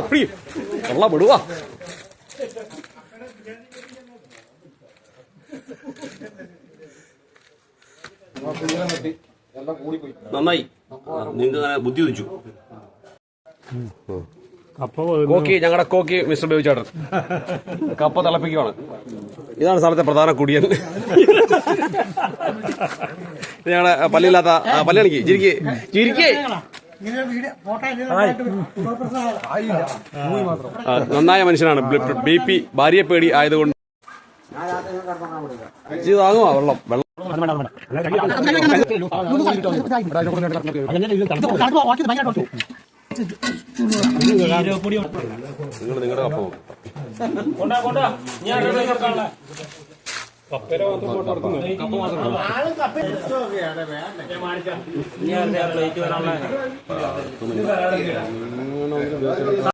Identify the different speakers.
Speaker 1: വെള്ളം വിടുവാ. നന്നായി. നിങ്ങൾക്ക് ബുദ്ധി ഉദിച്ചു. കോക്കി ഞങ്ങളുടെ കോക്കി മിസ്റ്റർ ബേബിച്ചേട്ടൻ. കപ്പ തിളപ്പിക്കുവാണ്. ഇതാണ് സ്ഥലത്തെ പ്രധാന കുടിയൻ. ഞങ്ങളുടെ പല്ലില്ലാത്ത ആ, ചിരിക്കേ. ചിരിക്കേ. നന്നായ മനുഷ്യനാണ്. ബി പി ഭാര്യയെ പേടി ആയതുകൊണ്ട്. ഇതാകുമോ? വെള്ളം. വെള്ളം. നിങ്ങൾ നിങ്ങളുടെ കപ്പ നോക്ക്.